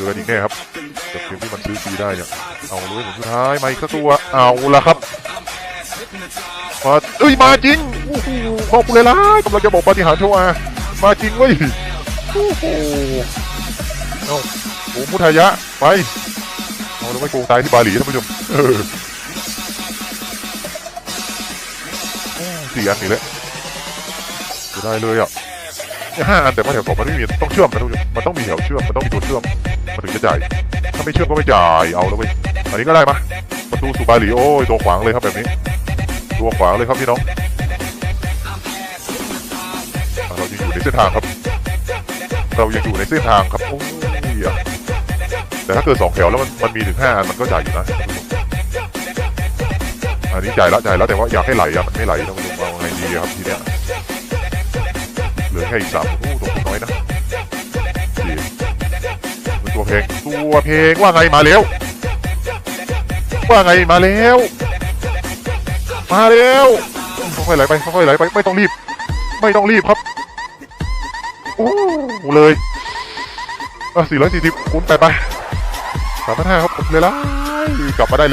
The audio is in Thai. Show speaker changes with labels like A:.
A: จอกันอีกแน่ครับกับเกมที่มันซื้อฟรีได้เนี่ยเอาเลยผมสุดท้ายมาอีกสักตัวเอาละครับมาเอ้ยมาจริงโอ้โหขอบคุณเลยล่ะกำลังจะบอกปฏิหารโชว์อามาจริงเว้ยโอ้โหเอาโอ้มุทายะไปเอาแล้วไม่โกงตายที่บาหลีท่านผู้ชมเอออืมสี่อันนี่แหละจะได้เลยอะ ห้าอันแต่ว่าแถวสองมันไม่มีต้องเชื่อมนะทุกคนมันต้องมีแถวเชื่อมมันต้องมีตัวเชื่อมมันถึงจะจ่ายถ้าไม่เชื่อมก็ไม่จ่ายเอาแล้วเว้ยอันนี้ก็ได้มาประตูสุบาหลีโอ้ยตัวขวางเลยครับแบบนี้ ตัวขวางเลยครับพี่น้องเรายังอยู่ในเส้นทางครับ เรายังอยู่ในเส้นทางครับโอ้ยแต่ถ้าเกิดสองแถวแล้วมันมันมีถึงห้าอันมันก็จ่ายอยู่นะอันนี้จ่ายแล้วจ่ายแล้วแต่ว่าอยากให้ไหลอะมันไม่ไหลต้องดูเอาไงดีครับทีเนี้ย เหลือแค่สามโอ้ตัวน้อยนะสี่ตัวเพลงตัวเพลงว่าไงมาแล้วว่าไงมาแล้วมาแล้วค่อยๆไหลไปค่อยๆไหลไปไม่ต้องรีบ ไม่ต้องรีบครับโอ้เลยอะ440คูณไปไปสามพันห้าครับเลยละกลับมาได้แล้ว